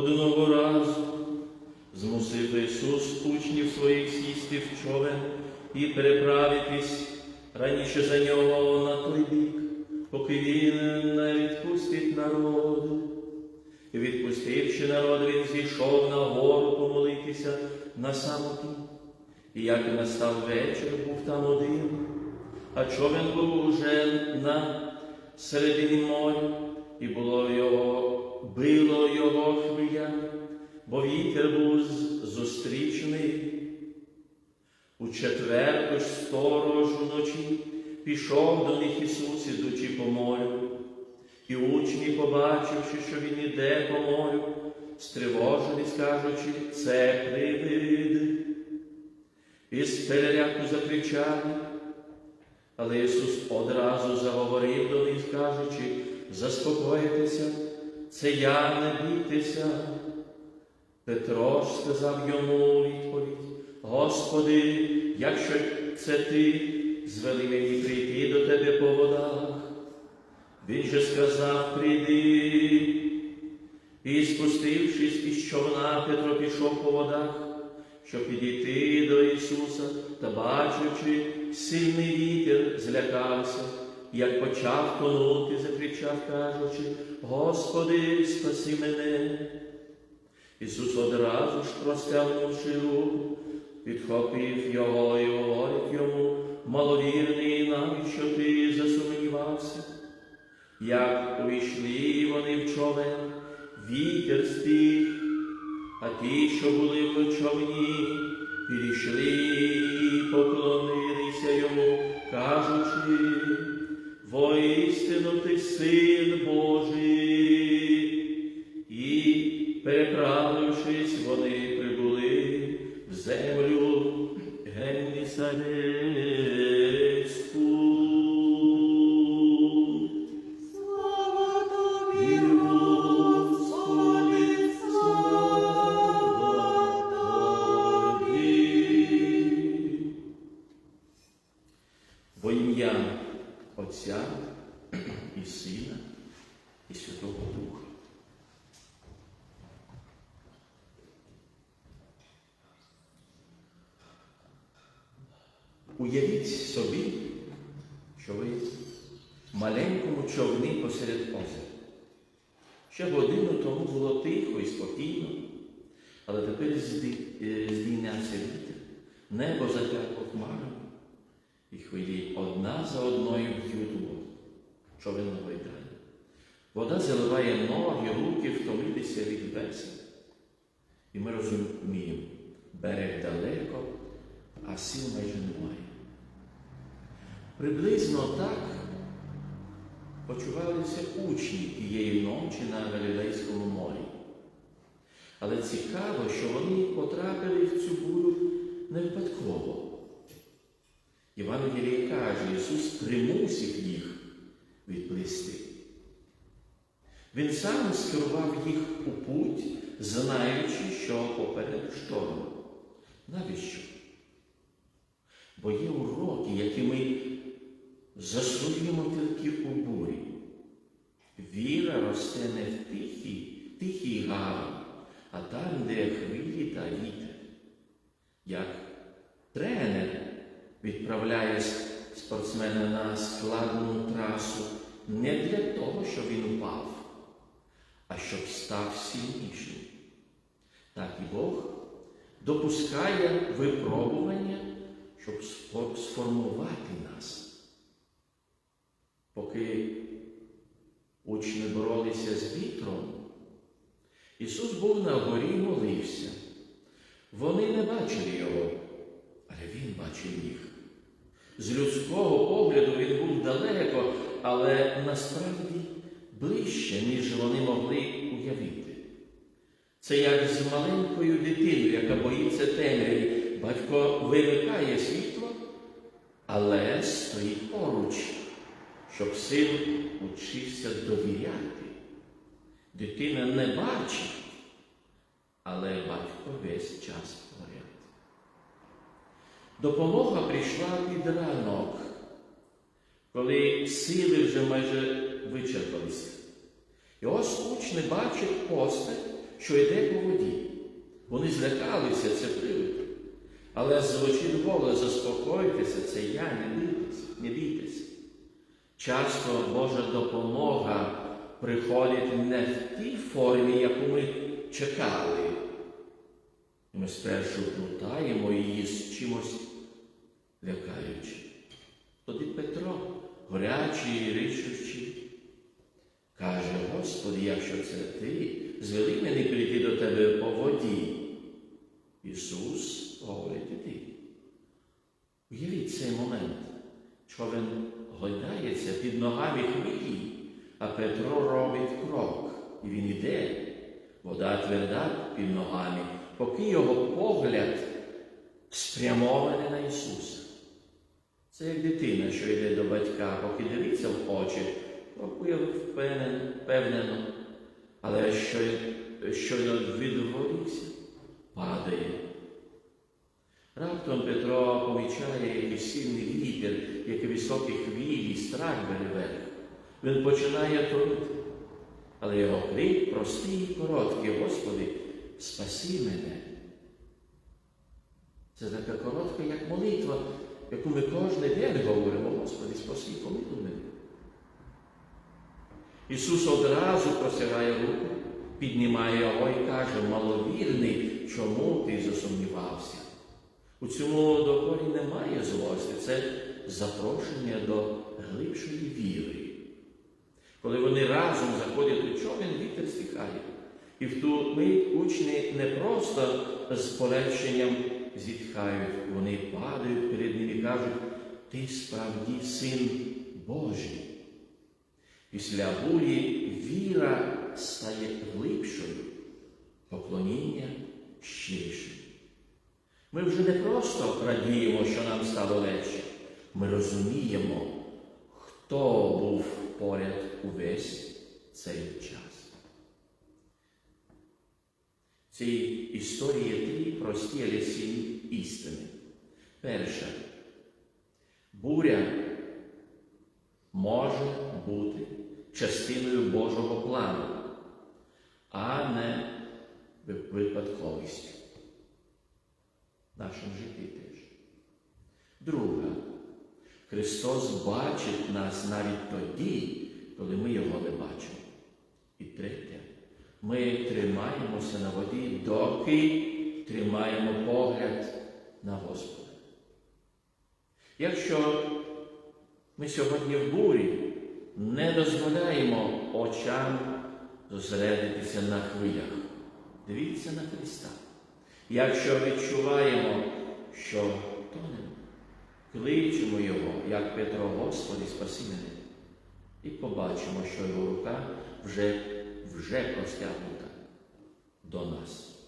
Одного разу змусив Ісус учнів своїх сісти в човен і переправитись раніше за нього на той бік, поки він не відпустить народ. І відпустивши народ, він зійшов на гору помолитися на самоті. І як настав вечір, був там один, а човен був уже на середині моря, і було його, било його хвиля, бо вітер був зустрічний. У четверту ж сторожу вночі пішов до них Ісус, ідучи по морю. І учні, побачивши, що він іде по морю, стривожились, кажучи, це привид. І з переляку закричали. Але Ісус одразу заговорив до них, кажучи, заспокойтеся, це я, не бійтеся. Петро сказав йому відповідь, Господи, якщо це ти, звели мені прийти до тебе по водах. Він же сказав, прийди. І спустившись із човна, Петро пішов по водах, щоб підійти до Ісуса, та бачачи сильний вітер, злякався, як почав тонути, закричав, кажучи, Господи, спаси мене. Ісус одразу ж простягнувши руку, підхопив його і говорить йому, маловірний, навіщо ти засумнівався? Як увійшли вони в човен, вітер стих, а ті, що були в човні, підійшли поклонилися йому, кажучи, воістину ти син Божий. І, переправившись, вони прибули в землю Геннісарецьку. Отця і Сина і Святого Духа. Уявіть собі, що ви в маленькому човні посеред озера. Ще годину тому було тихо і спокійно, але тепер е, здійнявся вітер, небо затягло хмарами, хвилі одна за одною б'ють воду. Човен на. Вода заливає ноги, руки втомитися від весел. І ми розуміємо, берег далеко, а сил майже немає. Приблизно так почувалися учні тієї ночі на Галілейському морі. Але цікаво, що вони потрапили в цю бурю не випадково. Іван каже, Ісус примусив їх відплисти. Він сам скерував їх у путь, знаючи, що попереду шторм. Навіщо? Бо є уроки, які ми засвоюємо тільки у бурі. Віра росте не в тихій, тихій гаві, а там, де хвилі та вітер. Як відправляє спортсмена на складну трасу не для того, щоб він упав, а щоб став сильнішим. Так і Бог допускає випробування, щоб сформувати нас. Поки учні боролися з вітром, Ісус був на горі і молився. Вони не бачили його, але Він бачив їх. З людського погляду він був далеко, але насправді ближче, ніж вони могли уявити. Це як з маленькою дитиною, яка боїться темряві. Батько вимикає світло, але стоїть поруч, щоб син учився довіряти. Дитина не бачить, але батько весь час поряд. Допомога прийшла під ранок, коли сили вже майже вичерпалися. І ось учні бачать постать, що йде по воді. Вони злякалися, це привид. Але звучить голос, заспокойтеся, це я, не бійтеся, не бійтеся. Часто Божа допомога приходить не в тій формі, яку ми чекали. Ми спершу плутаємо її з чимось лякаючим. Тоді Петро, горячий і рішучий, каже, Господи, якщо це ти, звели мене прийти до тебе по воді. Ісус говорить іди. Уявіть цей момент. Човен гойдається під ногами хвилі, а Петро робить крок, і він іде. Вода тверда під ногами, поки його погляд спрямований на Ісуса. Це як дитина, що йде до батька, поки дивиться в очі, крокує впевнено, впевнено, але що, щойно відворівся, падає. Раптом Петро помічає якийсь сильний вітер, як і високі хвилі, страх бере. Він починає тонути. Але його крик простий і короткий, Господи, спаси мене. Це така коротка, як молитва, яку ми кожен день говоримо, Господи, спаси, помилуй мене. Ісус одразу простягає руку, піднімає його і каже, маловірний, чому ти засумнівався? У цьому докорі немає злості, це запрошення до глибшої віри. Коли вони разом заходять у човен, вітер стихає. І в ту мить учні не просто з полегшенням зітхають, вони падають перед ним і кажуть, ти справді син Божий. Після бурі віра стає глибшою, поклоніння щирішим. Ми вже не просто радіємо, що нам стало легше. Ми розуміємо, хто був поряд увесь цей час. Цій історії прості, але істини. Перша, буря може бути частиною Божого плану, а не випадковістю в нашому житті теж. Друга, Христос бачить нас навіть тоді, коли ми його не бачимо. І третє, ми тримаємося на воді, доки тримаємо погляд на Господа. Якщо ми сьогодні в бурі не дозволяємо очам зосередитися на хвилях, дивіться на Христа. Якщо відчуваємо, що тонемо, кличемо Його, як Петро, Господи, спаси мене, і побачимо, що його рука вже, вже простягнута до нас.